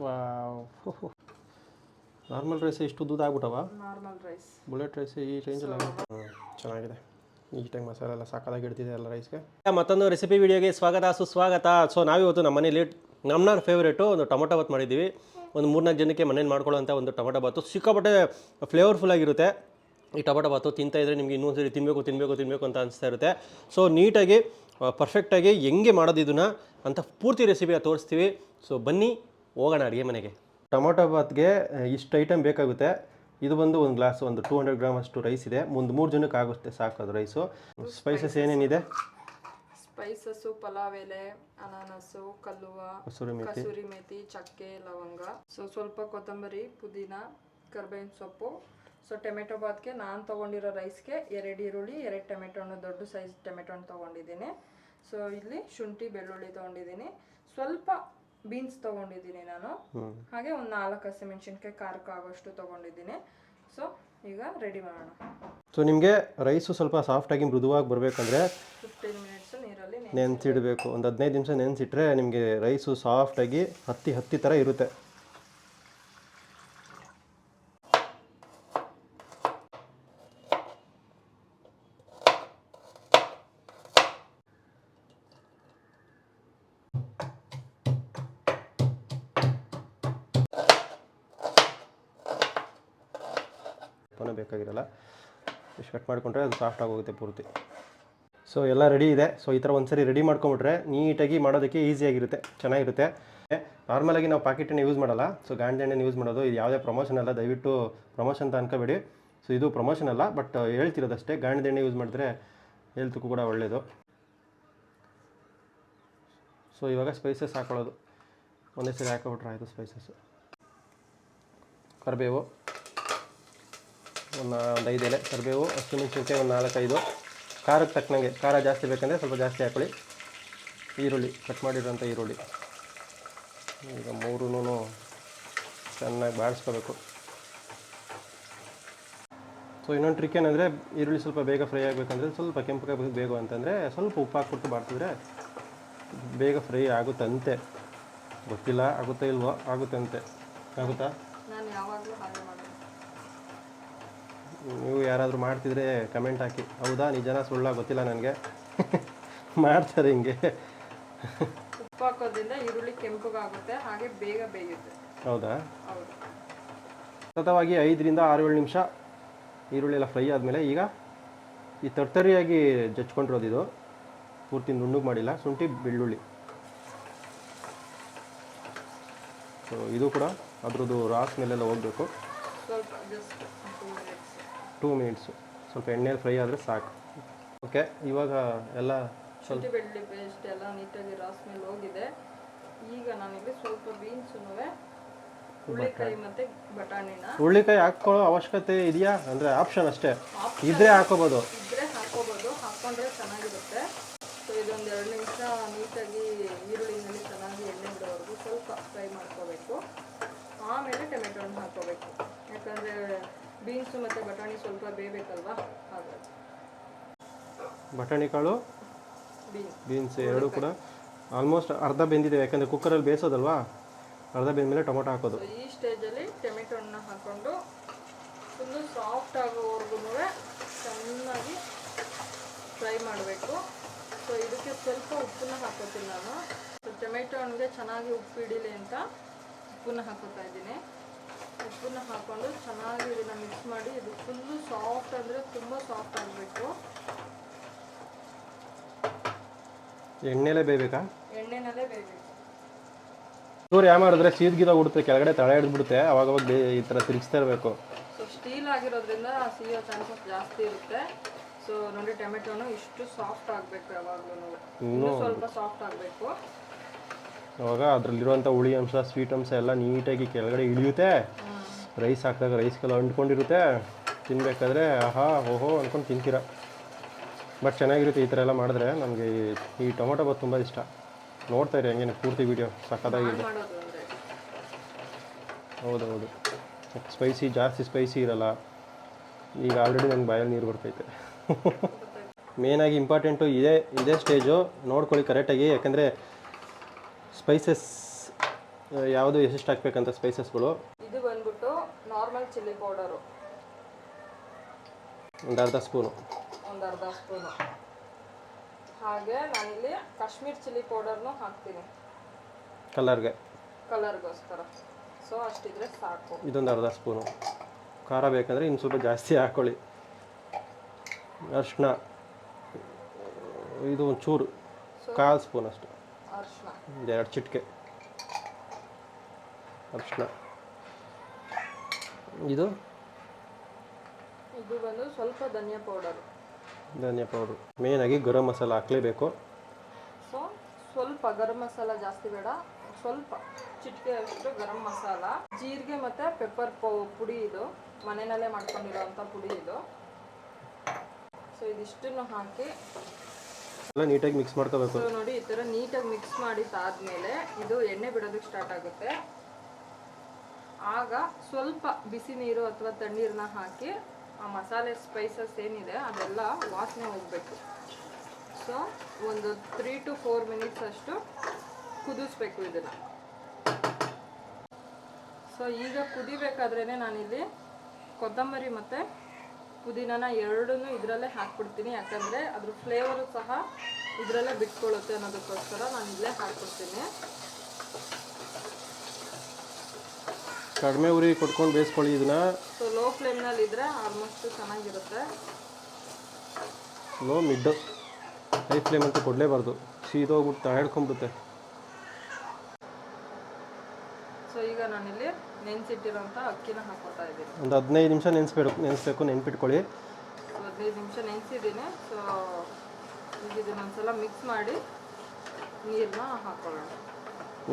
Wow normal rice ಇಷ್ಟು ದುಡ್ಡು ಆಗ್ಬಿಟ್ಟವ? ನಾರ್ಮಲ್ ರೈಸ್ ಬುಲೆಟ್ ರೈಸ್ ಈ ರೇಂಜಲ್ಲಿ ಚೆನ್ನಾಗಿದೆ. ನೀಟಾಗಿ ಮಸಾಲೆ ಎಲ್ಲ ಸಾಕಾಗಿ ಇಡ್ತಿದೆ ಎಲ್ಲ ರೈಸ್ಗೆ ಮತ್ತೊಂದು ರೆಸಿಪಿ ವಿಡಿಯೋಗೆ ಸ್ವಾಗತ ಸುಸ್ವಾಗತ. ಸೊ ನಾವಿವತ್ತು ನಮ್ಮ ಮನೇಲಿ ನಮ್ಮನ ಫೇವ್ರೇಟು ಒಂದು ಟೊಮೊಟೊ ಬಾತ್ ಮಾಡಿದ್ದೀವಿ. ಒಂದು ಮೂರ್ನಾಲ್ಕು ಜನಕ್ಕೆ ಮನೇಲಿ ಮಾಡ್ಕೊಳ್ಳೋಂಥ ಒಂದು ಟೊಮೊಟೊ ಬಾತು. ಸಿಕ್ಕಾಪಟ್ಟೆ ಫ್ಲೇವರ್ಫುಲ್ ಆಗಿರುತ್ತೆ. ಈ ಟೊಮೊಟೊ ಬಾತು ತಿಂತಾ ಇದ್ರೆ ನಿಮಗೆ ಇನ್ನೊಂದು ಸರಿ ತಿನ್ನಬೇಕು ತಿನ್ನಬೇಕು ತಿನ್ನಬೇಕು ಅಂತ ಅನಿಸ್ತಾ ಇರುತ್ತೆ. ಸೊ ನೀಟಾಗಿ ಪರ್ಫೆಕ್ಟಾಗಿ ಹೆಂಗೆ ಮಾಡೋದು ಇದನ್ನ ಅಂತ ಪೂರ್ತಿ ರೆಸಿಪಿಯ ತೋರಿಸ್ತೀವಿ. ಸೊ ಬನ್ನಿ ಹೋಗೋಣ ಅಡುಗೆ ಮನೆಗೆ. ಟೊಮೊಟೊ ಬಾತ್ಗೆ ಇಷ್ಟು ಐಟಮ್ ಬೇಕಾಗುತ್ತೆ. ಇದು ಬಂದು ಒಂದು ಗ್ಲಾಸ್ ಒಂದು ಟೂ ಹಂಡ್ರೆಡ್ ಗ್ರಾಮ್ ಅಷ್ಟು ರೈಸ್ ಇದೆ. ಒಂದು ಮೂರು ಜನಕ್ಕೆ ಆಗುತ್ತೆ ಸಾಕು ಅದು ರೈಸು ಸ್ಪೈಸಸ್ ಏನೇನಿದೆ? ಸ್ಪೈಸಸ್ಸು ಪಲಾವ್ ಎಲೆ ಅನಾನಸು ಕಲ್ಲುವ ಮೇಥಿ. ಕಸೂರಿ ಮೇಥಿ ಚಕ್ಕೆ ಲವಂಗ. ಸೊ ಸ್ವಲ್ಪ ಕೊತ್ತಂಬರಿ ಪುದೀನ ಕರ್ಬೇವಿನ ಸೊಪ್ಪು. ಸೊ ಟೊಮೆಟೊ ಬಾತ್ಗೆ ನಾನು ತೊಗೊಂಡಿರೋ ರೈಸ್ಗೆ ಎರಡು ಈರುಳ್ಳಿ ಎರಡು ಟೊಮೆಟೊ ಹಣ್ಣು ದೊಡ್ಡ ಸೈಜ್ ಟೊಮೆಟೊ ಹಣ್ಣು ತೊಗೊಂಡಿದ್ದೀನಿ. ಸೊ ಇಲ್ಲಿ ಶುಂಠಿ ಬೆಳ್ಳುಳ್ಳಿ ತೊಗೊಂಡಿದ್ದೀನಿ. ಸ್ವಲ್ಪ ಬೀನ್ಸ್ ತಗೊಂಡಿದ್ದೀನಿ ನಾನು. ಹಾಗೆ ಒಂದು ನಾಲ್ಕು ಹಸಿಮೆಣಸಿನ್ಕಾಯಿ ಖಾರಕ್ಕೆ ಆಗೋಷ್ಟು ತೊಗೊಂಡಿದ್ದೀನಿ. ಸೊ ಈಗ ರೆಡಿ ಮಾಡೋಣ. ಸೊ ನಿಮಗೆ ರೈಸು ಸ್ವಲ್ಪ ಸಾಫ್ಟಾಗಿ ಮೃದುವಾಗಿ ಬರಬೇಕಂದ್ರೆ ಫಿಫ್ಟೀನ್ ಮಿನಿಟ್ಸ್ ನೀರಲ್ಲಿ ನೆನೆಸಿಡಬೇಕು. ಒಂದು ಹದಿನೈದು ನಿಮಿಷ ನೆನೆಸಿಟ್ರೆ ನಿಮಗೆ ರೈಸು ಸಾಫ್ಟಾಗಿ ಹತ್ತಿ ಹತ್ತಿ ಥರ ಇರುತ್ತೆ. ಸ್ವಲ್ಪನೂ ಬೇಕಾಗಿರಲ್ಲ. ಇಷ್ಟು ಕಟ್ ಮಾಡಿಕೊಂಡ್ರೆ ಅದು ಸಾಫ್ಟ್ ಆಗೋಗುತ್ತೆ ಪೂರ್ತಿ. ಸೊ ಎಲ್ಲ ರೆಡಿ ಇದೆ. ಸೊ ಈ ಥರ ಒಂದ್ಸರಿ ರೆಡಿ ಮಾಡ್ಕೊಂಬಿಟ್ರೆ ನೀಟಾಗಿ ಮಾಡೋದಕ್ಕೆ ಈಸಿಯಾಗಿರುತ್ತೆ ಚೆನ್ನಾಗಿರುತ್ತೆ. ನಾರ್ಮಲಾಗಿ ನಾವು ಪ್ಯಾಕೆಟ್ ಯೂಸ್ ಮಾಡಲ್ಲ. ಸೊ ಗಾಂಡಿ ಯೂಸ್ ಮಾಡೋದು. ಇದು ಯಾವುದೇ ಪ್ರಮೋಷನ್ ಅಲ್ಲ. ದಯವಿಟ್ಟು ಪ್ರಮೋಷನ್ ಅಂತ ಅನ್ಕೋಬೇಡಿ ಸೊ ಇದು ಪ್ರಮೋಷನ್ ಅಲ್ಲ. ಬಟ್ ಹೇಳ್ತಿರೋದಷ್ಟೇ. ಗಾಂಡಿ ಎಣ್ಣೆ ಯೂಸ್ ಮಾಡಿದ್ರೆ ಹೆಲ್ತ್ಗೂ ಕೂಡ ಒಳ್ಳೆಯದು ಸೊ ಇವಾಗ ಸ್ಪೈಸಸ್ ಹಾಕೊಳ್ಳೋದು. ಒಂದೇ ಸರಿ ಹಾಕೊಬಿಟ್ರೆ ಆಯಿತು ಸ್ಪೈಸಸ್ಸು ಕರಿಬೇವು. ಒಂದು ಒಂದು ಐದು ಎಲೆ ಕರಿಬೇವು ಹಸಿಮೆಣಸಿನ್ಕಾಯಿ ಒಂದು ನಾಲ್ಕೈದು ಖಾರಕ್ಕೆ ತಕ್ಕನಂಗೆ, ಖಾರ ಜಾಸ್ತಿ ಬೇಕಂದರೆ ಸ್ವಲ್ಪ ಜಾಸ್ತಿ ಹಾಕೊಳ್ಳಿ. ಈರುಳ್ಳಿ ಕಟ್ ಮಾಡಿರೋಂಥ ಈರುಳ್ಳಿ. ಈಗ ಮೂರೂ ಚೆನ್ನಾಗಿ ಬಾಡಿಸ್ಕೋಬೇಕು ಸೊ ಇನ್ನೊಂದು ಟ್ರಿಕ್ ಏನಂದರೆ, ಈರುಳ್ಳಿ ಸ್ವಲ್ಪ ಬೇಗ ಫ್ರೈ ಆಗಬೇಕಂದ್ರೆ, ಸ್ವಲ್ಪ ಕೆಂಪಗೆ ಬೇಗ ಅಂತಂದರೆ, ಸ್ವಲ್ಪ ಉಪ್ಪು ಹಾಕ್ಬಿಟ್ಟು ಬಾಡ್ತಿದ್ರೆ ಬೇಗ ಫ್ರೈ ಆಗುತ್ತಂತೆ. ಗೊತ್ತಿಲ್ಲ, ಆಗುತ್ತಾ ಇಲ್ವೋ, ಆಗುತ್ತಂತೆ. ಆಗುತ್ತಾ ನಾನು ಯಾವಾಗಲೂ ಹಾಗೆ ಮಾಡೋದು ನೀವು ಯಾರಾದರೂ ಮಾಡ್ತಿದ್ರೆ ಕಮೆಂಟ್ ಹಾಕಿ. ಹೌದಾ? ನಿಜನ? ಸುಳ್ಳ? ಗೊತ್ತಿಲ್ಲ ನನಗೆ. ಮಾಡ್ತಾರೆ ಹಿಂಗೆ. ಉಪ್ಪು ಹಾಕೋದ್ರಿಂದ ಈರುಳ್ಳಿ ಕೆಂಪಗಾಗುತ್ತೆ ಹಾಗೆ ಬೇಗ ಬೇಯುತ್ತೆ. ಹೌದಾ? ಹೌದು. ಸತತವಾಗಿ ಐದರಿಂದ ಆರು ಏಳು ನಿಮಿಷ ಈರುಳ್ಳಿ ಎಲ್ಲ ಫ್ರೈ ಆದಮೇಲೆ ಈಗ ಈ ತರ್ತರಿಯಾಗಿ ಜಚ್ಕೊಂಡಿರೋದು ಇದು ಪೂರ್ತಿ ನುಣ್ಣಗೆ ಮಾಡಿಲ್ಲ. ಶುಂಠಿ ಬೆಳ್ಳುಳ್ಳಿ. ಸೊ ಇದು ಕೂಡ ಅದ್ರದ್ದು ರಾಸ್ ಮೇಲೆಲ್ಲ ಹೋಗಬೇಕು. ಸ್ವಲ್ಪ ಜಸ್ಟ್ ಟೂ ಮಿನಿಟ್ಸ್ ಸ್ವಲ್ಪ ಎಣ್ಣೆಲಿ ಫ್ರೈ ಆದರೆ ಸಾಕು. ಓಕೆ ಇವಾಗ ಎಲ್ಲ ಶುಂಠಿ ಬೆಳ್ಳುಳ್ಳಿ ಪೇಸ್ಟ್ ಎಲ್ಲ ನೀಟಾಗಿ ರಾಸ್ ಮೇಲೆ ಹೋಗಿದೆ. ಈಗ ನಾನಿಲ್ಲಿ ಸ್ವಲ್ಪ ಬೀನ್ಸುನುವೆ ಹುಳ್ಳಿಕಾಯಿ ಮತ್ತೆ ಬಟಾಣಿನ. ಹುಳ್ಳಿಕಾಯಿ ಹಾಕೊಳ್ಳೋ ಅವಶ್ಯಕತೆ ಇದೆಯಾ? ಅಂದರೆ ಆಪ್ಷನ್ ಅಷ್ಟೇ. ಇದ್ರೆ ಹಾಕೋಬೋದು. ಇದ್ರೆ ಹಾಕೋಬೋದು. ಹಾಕೊಂಡ್ರೆ ಚೆನ್ನಾಗಿರುತ್ತೆ. ಸೊ ಇದೊಂದು ಎರಡು ನಿಮಿಷ ನೀಟಾಗಿ ಈರುಳ್ಳಿನಲ್ಲಿ ಚೆನ್ನಾಗಿ ಎಣ್ಣೆ ಬಿಡೋವರೆಗೂ ಸ್ವಲ್ಪ ಫ್ರೈ ಮಾಡ್ಕೋಬೇಕು. ಆಮೇಲೆ ಟೊಮೆಟೊ ಹಣ್ಣು ಹಾಕೋಬೇಕು. ಯಾಕಂದರೆ ಬೀನ್ಸು ಮತ್ತು ಬಟಾಣಿ ಸ್ವಲ್ಪ ಬೇಯಬೇಕಲ್ವಾ ಹಾಗಾಗಿ ಬಟಾಣಿ ಕಾಳು ಬೀನ್ಸ್. ಬೀನ್ಸ್ ಎರಡು ಕೂಡ. ಆಲ್ಮೋಸ್ಟ್ ಅರ್ಧ ಬೆಂದಿದೆ ಯಾಕಂದರೆ ಕುಕ್ಕರಲ್ಲಿ ಬೇಯಿಸೋದಲ್ವಾ? ಅರ್ಧ ಬೆಂದ ಮೇಲೆ ಟೊಮೊಟೊ ಹಾಕೋದು. ಈ ಸ್ಟೇಜಲ್ಲಿ ಟೊಮೆಟೊ ಹಣ್ಣನ್ನ ಹಾಕ್ಕೊಂಡು ಫುಲ್ಲು ಸಾಫ್ಟ್ ಆಗೋವರೆಗೂ ಚೆನ್ನಾಗಿ ಫ್ರೈ ಮಾಡಬೇಕು. ಸೊ ಇದಕ್ಕೆ ಸ್ವಲ್ಪ ಉಪ್ಪನ್ನ ಹಾಕೋತೀನಿ ನಾನು. ಸೊ ಟೊಮೆಟೊ ಹಣ್ಣಿಗೆ ಚೆನ್ನಾಗಿ ಉಪ್ಪು ಹಿಡೀಲಿ ಅಂತ ಉಪ್ಪನ್ನ ಹಾಕೋತಾ ಇದ್ದೀನಿ. ಉಪ್ಪನ್ನ ಹಾಕ್ಕೊಂಡು ಚೆನ್ನಾಗಿ ಇದನ್ನ ಮಿಕ್ಸ್ ಮಾಡಿ ಇದು ಫುಲ್ಲು ಸಾಫ್ಟ್ ಅಂದ್ರೆ ತುಂಬಾ ಸಾಫ್ಟ್ ಆಗಬೇಕು ಎಣ್ಣೆಲೇ ಬೇಯಬೇಕಾ ಎಣ್ಣೆನಲ್ಲೇ ಬೇಯಬೇಕು. ಸೂರ್ಯ ಯಾವ ಮಾಡಿದ್ರೆ ಸೀದ್ಗಿದ ಉಡುತ್ತೆ ಕೆಳಗಡೆ ತಳ ಹಿಡಿದ್ಬಿಡುತ್ತೆ ಅವಾಗ ಅವಾಗ ಬೇ ಈ ಥರ ತಿರುಗಿಸ್ತಾ ಇರಬೇಕು. ಸೊ ಸ್ಟೀಲ್ ಆಗಿರೋದ್ರಿಂದ ಸಿಹಿಯೋ ಚಾನ್ಸಸ್ ಜಾಸ್ತಿ ಇರುತ್ತೆ. ಸೊ ನೋಡಿ ಟೊಮೆಟೊನು ಇಷ್ಟು ಸಾಫ್ಟ್ ಆಗಬೇಕು ಯಾವಾಗಲೂ ಸ್ವಲ್ಪ ಸಾಫ್ಟ್ ಆಗಬೇಕು. ಅವಾಗ ಅದರಲ್ಲಿರುವಂಥ ಹುಳಿ ಅಂಶ ಸ್ವೀಟ್ ಅಂಶ ಎಲ್ಲ ನೀಟಾಗಿ ಕೆಳಗಡೆ ಇಳಿಯುತ್ತೆ. ರೈಸ್ ಹಾಕಿದಾಗ ರೈಸ್ಗೆಲ್ಲ ಅಂಟ್ಕೊಂಡಿರುತ್ತೆ. ತಿನ್ನಬೇಕಾದ್ರೆ ಆಹಾ, ಓಹೋ ಅಂದ್ಕೊಂಡು ತಿಂತೀರ. ಬಟ್ ಚೆನ್ನಾಗಿರುತ್ತೆ ಈ ಥರ ಎಲ್ಲ ಮಾಡಿದ್ರೆ ನಮಗೆ ಈ ಟೊಮೊಟೊ ಬಾತ್ ತುಂಬ ಇಷ್ಟ. ನೋಡ್ತಾ ಇರಿ ಹಂಗೇನೆ ಪೂರ್ತಿ ವೀಡಿಯೋ ಹೌದೌದು ಹೌದು ಹೌದು ಸ್ಪೈಸಿ, ಜಾಸ್ತಿ ಸ್ಪೈಸಿ ಇರಲ್ಲ. ಈಗ ಆಲ್ರೆಡಿ ನಂಗೆ ಬಾಯಲ್ಲಿ ನೀರು ಬರ್ತೈತೆ. ಮೇನಾಗಿ ಇಂಪಾರ್ಟೆಂಟು ಇದೇ ಇದೇ ಸ್ಟೇಜು. ನೋಡ್ಕೊಳ್ಳಿ ಕರೆಕ್ಟಾಗಿ, ಯಾಕಂದರೆ ಸ್ಪೈಸಸ್ ಯಾವುದು ಎಷ್ಟೆಷ್ಟು ಹಾಕ್ಬೇಕಂತ ಸ್ಪೈಸಸ್ಗಳು. Normal chilli powder. ಒಂದು ಅರ್ಧ ಸ್ಪೂನು. ಒಂದು ಅರ್ಧ ಸ್ಪೂನು. ಹಾಗೆ ನಾನಿಲ್ಲಿ ಕಾಶ್ಮೀರ್ ಚಿಲ್ಲಿ ಪೌಡರ್ನು ಹಾಕ್ತೀನಿ. ಕಲರ್ಗೆ. ಕಲರ್ಗೋಸ್ಕರ. ಸೊ ಅಷ್ಟಿದ್ರೆ ಸಾಕು. ಇದೊಂದು ಅರ್ಧ ಸ್ಪೂನು. ಖಾರ ಬೇಕಂದರೆ ಇನ್ನು ಸ್ವಲ್ಪ ಜಾಸ್ತಿ ಹಾಕ್ಕೊಳ್ಳಿ ಅರಿಶಿನ ಇದು ಒಂಚೂರು ಚೂರು ಕಾಲು ಸ್ಪೂನ್ ಅಷ್ಟು ಅರಿಶಿನ ಎರಡು ಚಿಟಿಕೆ. ಅರಿಶಿನ ಇದು? ಇದು ಬಂದು ಸ್ವಲ್ಪ ಧನಿಯಾ ಪೌಡರ್ ಧನಿಯಾ ಮೇನ್ ಆಗಿ ಗರಂ ಮಸಾಲ ಹಾಕಲೇಬೇಕು. ಸೊ ಸ್ವಲ್ಪ ಗರಂ ಮಸಾಲ ಜಾಸ್ತಿ ಬೇಡ. ಸ್ವಲ್ಪ ಚಿಟಿಕೆ ಅಷ್ಟು ಗರಂ ಮಸಾಲ. ಜೀರಿಗೆ ಮತ್ತು ಪೆಪ್ಪರ್ ಪೌ ಪುಡಿ ಇದು. ಮನೆಯಲ್ಲೇ ಮಾಡ್ಕೊಂಡಿರೋಂಥ ಪುಡಿ ಇದು. ಸೊ ಇದಿಷ್ಟನ್ನು ಹಾಕಿ. ಎಲ್ಲ ನೀಟಾಗಿ ಮಿಕ್ಸ್ ಮಾಡ್ಕೋಬೇಕು. ನೋಡಿ ಈ ಥರ ನೀಟಾಗಿ ಮಿಕ್ಸ್ ಮಾಡಿ ತಾದ್ಮೇಲೆ ಇದು ಎಣ್ಣೆ ಬಿಡೋದಕ್ಕೆ ಸ್ಟಾರ್ಟ್ ಆಗುತ್ತೆ. ಆಗ ಸ್ವಲ್ಪ ಬಿಸಿ ನೀರು ಅಥವಾ ತಣ್ಣೀರನ್ನ ಹಾಕಿ ಆ ಮಸಾಲೆ ಸ್ಪೈಸಸ್ ಏನಿದೆ ಅದೆಲ್ಲ ವಾಸನೆ ಹೋಗಬೇಕು. ಸೊ ಒಂದು ತ್ರೀ ಟು ಫೋರ್ ಮಿನಿಟ್ಸ್ ಅಷ್ಟು ಕುದಿಸ್ಬೇಕು ಇದನ್ನು. ಸೊ ಈಗ ಕುದಿಬೇಕಾದ್ರೇ ನಾನಿಲ್ಲಿ ಕೊತ್ತಂಬರಿ ಮತ್ತು ಪುದೀನನ ಎರಡನ್ನೂ ಇದರಲ್ಲೇ ಹಾಕ್ಬಿಡ್ತೀನಿ. ಯಾಕಂದರೆ ಅದ್ರ ಫ್ಲೇವರು ಸಹ ಇದರಲ್ಲೇ ಬಿಟ್ಕೊಳ್ಳುತ್ತೆ ಅನ್ನೋದಕ್ಕೋಸ್ಕರ ನಾನು ಇಲ್ಲೇ ಹಾಕ್ಬಿಡ್ತೀನಿ. ಕಡಿಮೆ ಉರಿ ಕೊಟ್ಕೊಂಡು ಬೇಯಿಸ್ಕೊಳ್ಳಿ ಇದನ್ನ. ಸೊ ಲೋ ಫ್ಲೇಮ್ನಲ್ಲಿ ಇದ್ರೆ ಆಲ್ಮೋಸ್ಟ್ ಚೆನ್ನಾಗಿರುತ್ತೆ. ಲೋ ಮಿಡ್ ಹೈ ಫ್ಲೇಮ್ ಅಂತ ಕೊಡಲೇಬಾರ್ದು. ಸೀದೋಗ್ಬಿಟ್ಟು ಹಿಡ್ಕೊಂಡ್ಬಿಡುತ್ತೆ ಸೊ ಈಗ ನಾನಿಲ್ಲಿ ನೆನೆಸಿಟ್ಟಿರೋಂಥ ಅಕ್ಕಿನ ಹಾಕೋತಾ ಇದ್ದೀನಿ. ಒಂದು ಹದಿನೈದು ನಿಮಿಷ ನೆನೆಸ್ಬೇಕು ನೆನೆಸ್ಬೇಕು ನೆನ್ಪಿಟ್ಕೊಳ್ಳಿ. ಸೊ ಹದಿನೈದು ನಿಮಿಷ ನೆನೆಸಿದ್ದೀನಿ. ಸೊ ಈಗ ಇದನ್ನೊಂದ್ಸಲ ಮಿಕ್ಸ್ ಮಾಡಿ ನೀರನ್ನ ಹಾಕೊಳ್ಳೋಣ.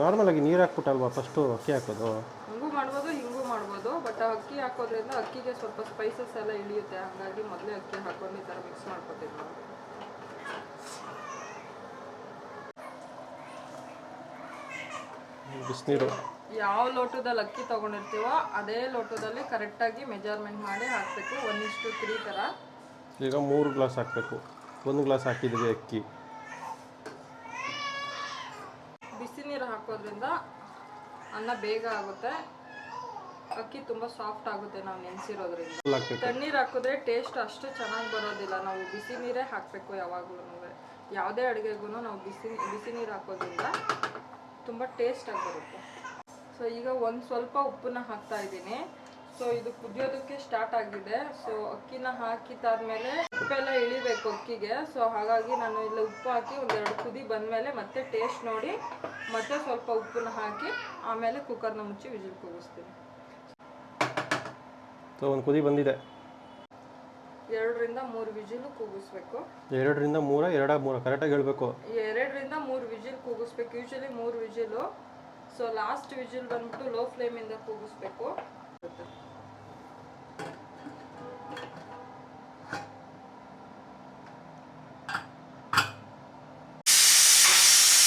ನಾರ್ಮಲಾಗಿ ನೀರು ಹಾಕ್ಬಿಟ್ಟಲ್ವಾ ಫಸ್ಟು ಅಕ್ಕಿ ಹಾಕೋದು? ಹಂಗೂ ಮಾಡ್ಬೋದು ಹಿಂಗೂ ಮಾಡ್ಬೋದು. ಬಟ್ ಅಕ್ಕಿ ಹಾಕೋದ್ರಿಂದ ಅಕ್ಕಿಗೆ ಸ್ವಲ್ಪ ಸ್ಪೈಸಸ್ ಎಲ್ಲ ಇಳಿಯುತ್ತೆ. ಹಾಗಾಗಿ ಮೊದಲೇ ಅಕ್ಕಿ ಹಾಕೊಂಡು ಈ ಥರ ಮಿಕ್ಸ್ ಮಾಡ್ಕೊತೀವಿ ನಾವು. ಬಿಸಿನೀರು. ಯಾವ ಲೋಟದಲ್ಲಿ ಅಕ್ಕಿ ತಗೊಂಡಿರ್ತೀವೋ ಅದೇ ಲೋಟದಲ್ಲಿ ಕರೆಕ್ಟಾಗಿ ಮೆಜರ್ಮೆಂಟ್ ಮಾಡಿ ಹಾಕಬೇಕು. ಒನ್ ಇಷ್ಟು ತ್ರೀ ಥರ ಈಗ ಮೂರು ಗ್ಲಾಸ್ ಹಾಕಬೇಕು. ಒಂದು ಗ್ಲಾಸ್ ಹಾಕಿದ್ವಿ ಅಕ್ಕಿ. ಬಿಸಿ ನೀರು ಹಾಕೋದ್ರಿಂದ ಅನ್ನ ಬೇಗ ಆಗುತ್ತೆ. ಅಕ್ಕಿ ತುಂಬ ಸಾಫ್ಟ್ ಆಗುತ್ತೆ ನಾವು ನೆನೆಸಿರೋದ್ರಿಂದ. ತಣ್ಣೀರ್ ಹಾಕಿದ್ರೆ ಟೇಸ್ಟ್ ಅಷ್ಟು ಚೆನ್ನಾಗಿ ಬರೋದಿಲ್ಲ. ನಾವು ಬಿಸಿ ನೀರೇ ಹಾಕಬೇಕು ಯಾವಾಗಲೂ ಯಾವುದೇ ಅಡುಗೆಗೂ ನಾವು ಬಿಸಿ ಬಿಸಿ ನೀರು ಹಾಕೋದ್ರಿಂದ ತುಂಬ ಟೇಸ್ಟಾಗಿ ಬರುತ್ತೆ. ಸೊ ಈಗ ಒಂದು ಸ್ವಲ್ಪ ಉಪ್ಪನ್ನ ಹಾಕ್ತಾ ಇದ್ದೀನಿ. ಸೊ ಇದು ಕುದಿಯೋದಕ್ಕೆ ಸ್ಟಾರ್ಟ್ ಆಗಿದೆ. ಸೊ ಅಕ್ಕಿನ ಹಾಕಿದ್ದಾದ್ಮೇಲೆ ಉಪ್ಪೆಲ್ಲ ಇಳಿಬೇಕು ಅಕ್ಕಿಗೆ. ಸೊ ಹಾಗಾಗಿ ನಾನು ಇಲ್ಲಿ ಉಪ್ಪು ಹಾಕಿ ಒಂದೆರಡು ಕುದಿ ಬಂದಮೇಲೆ ಮತ್ತೆ ಟೇಸ್ಟ್ ನೋಡಿ ಮತ್ತೆ ಸ್ವಲ್ಪ ಉಪ್ಪನ್ನ ಹಾಕಿ ಆಮೇಲೆ ಕುಕ್ಕರ್ನ ಮುಚ್ಚಿ ವಿಜಿಲ್ ಕೂಗಿಸ್ತೀನಿ. ಸೊ ಒಂದು ಕುದಿ ಬಂದಿದೆ. ಎರಡರಿಂದ ಮೂರು ವಿಜಿಲ್ ಕೂಗಿಸ್ಬೇಕು. ಎರಡರಿಂದ ಮೂರ ಎರಡ ಮೂರ ಕರೆಕ್ಟಾಗಿ ಹೇಳಬೇಕು. ಎರಡರಿಂದ ಮೂರು ವಿಜಿಲ್ ಕೂಗಿಸ್ಬೇಕು. ಯೂಶಲಿ ಮೂರು ವಿಜಿಲು. ಸೊ ಲಾಸ್ಟ್ ವಿಜಿಲ್ ಬಂದ್ಬಿಟ್ಟು ಲೋ ಫ್ಲೇಮಿಂದ ಕೂಗಿಸ್ಬೇಕು.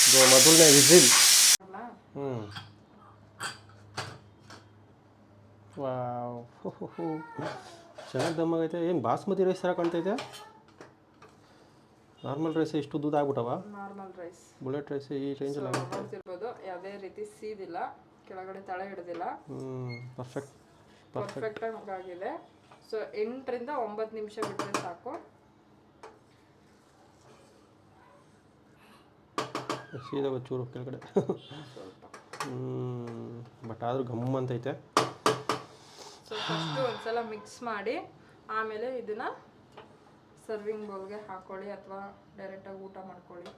ಇದು ಮೊದಲನೇ ವಿಸಿಲ್. ಹ್ಞೂ ವಾವ್. ಚೆನ್ನಾಗಿ ದಮ್ಮಾಗೈತೆ ಏನು ಬಾಸ್ಮತಿ ರೈಸ್ ಥರ ಕಾಣ್ತೈತೆ ನಾರ್ಮಲ್ ರೈಸ್ ಇಷ್ಟು ದೂದ ಆಗ್ಬಿಟ್ಟವ? Normal rice. ಬುಲೆಟ್ ರೈಸ್ ಈ ರೇಂಜಲ್ಲ ನೋಡ್ತಿರ್ಬೋದು ಯಾವುದೇ ರೀತಿ ಸೀದಿಲ್ಲ ಕೆಳಗಡೆ ತಳ ಹಿಡಿದಿಲ್ಲ. ಹ್ಞೂ ಪರ್ಫೆಕ್ಟ್ ಪರ್ಫೆಕ್ಟ್ ಆಗಿದೆ. ಸೊ ಎಂಟರಿಂದ ಒಂಬತ್ತು ನಿಮಿಷ ಬಿಟ್ಟರೆ ಸಾಕು. ಸೀದಾ ಚೂರು ಕೆಳಗಡೆ. ಬಟ್ ಆದರೂ ಗಮ್ ಅಂತೈತೆ. ಸೊ ಫಸ್ಟು ಒಂದ್ಸಲ ಮಿಕ್ಸ್ ಮಾಡಿ, ಆಮೇಲೆ ಇದನ್ನ ಸರ್ವಿಂಗ್ ಬೌಲ್ಗೆ ಹಾಕೊಳ್ಳಿ ಅಥವಾ ಡೈರೆಕ್ಟಾಗಿ ಊಟ ಮಾಡ್ಕೊಳ್ಳಿ.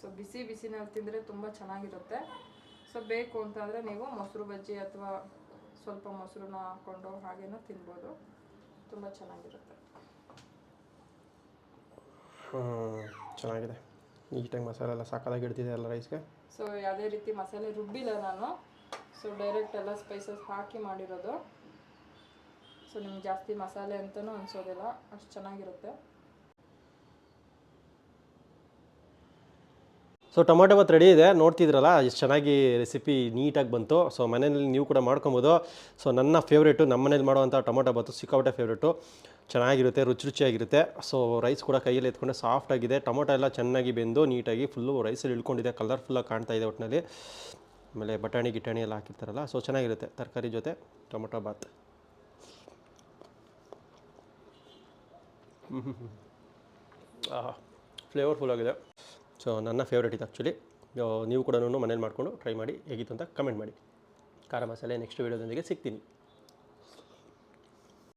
ಸೊ ಬಿಸಿ ಬಿಸಿನಲ್ಲಿ ತಿಂದರೆ ತುಂಬ ಚೆನ್ನಾಗಿರುತ್ತೆ. ಸೊ ಬೇಕು ಅಂತಂದರೆ ನೀವು ಮೊಸರು ಬಜ್ಜಿ ಅಥವಾ ಸ್ವಲ್ಪ ಮೊಸರನ್ನ ಹಾಕ್ಕೊಂಡು ಹಾಗೇನೂ ತಿನ್ಬೋದು. ತುಂಬ ಚೆನ್ನಾಗಿರುತ್ತೆ. ಚೆನ್ನಾಗಿದೆ. ನೀಟಾಗಿ ಮಸಾಲೆ ಎಲ್ಲ ಸಾಕಾಗಿ ಇಡ್ತಿದೆ ಎಲ್ಲ ರೈಸ್ಗೆ ಸೊ ಯಾವುದೇ ರೀತಿ ಮಸಾಲೆ ರುಬ್ಬಿಲ್ಲ ನಾನು. ಸೊ ಡೈರೆಕ್ಟ್ ಎಲ್ಲ ಸ್ಪೈಸಸ್ ಹಾಕಿ ಮಾಡಿರೋದು. ಸೊ ನಿಮ್ಗೆ ಜಾಸ್ತಿ ಮಸಾಲೆ ಅಂತಲೂ ಅನಿಸೋದಿಲ್ಲ. ಅಷ್ಟು ಚೆನ್ನಾಗಿರುತ್ತೆ. ಸೊ ಟೊಮೊಟೊ ಮತ್ತು ರೆಡಿ ಇದೆ. ನೋಡ್ತಿದ್ರಲ್ಲ ಎಷ್ಟು ಚೆನ್ನಾಗಿ ರೆಸಿಪಿ ನೀಟಾಗಿ ಬಂತು. ಸೊ ಮನೆಯಲ್ಲಿ ನೀವು ಕೂಡ ಮಾಡ್ಕೊಬೋದು. ಸೊ ನನ್ನ ಫೇವ್ರೇಟು ನಮ್ಮ ಮನೇಲಿ ಮಾಡುವಂಥ ಟೊಮೊಟೊ ಬತ್ತು ಸಿಕ್ಕಾಪಟ್ಟೆ ಫೇವ್ರೇಟು ಚೆನ್ನಾಗಿರುತ್ತೆ, ರುಚಿ ರುಚಿಯಾಗಿರುತ್ತೆ. ಸೊ ರೈಸ್ ಕೂಡ ಕೈಯಲ್ಲಿ ಎತ್ಕೊಂಡೆ ಸಾಫ್ಟಾಗಿದೆ ಟೊಮೊಟೊ ಎಲ್ಲ ಚೆನ್ನಾಗಿ ಬೆಂದು, ನೀಟಾಗಿ ಫುಲ್ಲು ರೈಸಲ್ಲಿ ಇಳ್ಕೊಂಡಿದೆ. ಕಲರ್ಫುಲ್ಲಾಗಿ ಕಾಣ್ತಾ ಇದೆ ಒಟ್ಟಿನಲ್ಲಿ ಆಮೇಲೆ ಬಟಾಣಿ, ಗಿಟಾಣಿ ಎಲ್ಲ ಹಾಕಿರ್ತಾರಲ್ಲ ಸೊ ಚೆನ್ನಾಗಿರುತ್ತೆ. ತರಕಾರಿ ಜೊತೆ ಟೊಮೊಟೊ ಬಾತ್. ಫ್ಲೇವರ್ಫುಲ್ ಆಗಿದೆ. ಸೊ ನನ್ನ ಫೇವ್ರೇಟ್ ಇದು ಆ್ಯಕ್ಚುಲಿ ನೀವು ಕೂಡ ಮನೇಲಿ ಮಾಡಿಕೊಂಡು ಟ್ರೈ ಮಾಡಿ, ಹೇಗಿತ್ತು ಅಂತ ಕಮೆಂಟ್ ಮಾಡಿ. ಖಾರ ಮಸಾಲೆ ನೆಕ್ಸ್ಟ್ ವೀಡಿಯೋದೊಂದಿಗೆ ಸಿಗ್ತೀನಿ.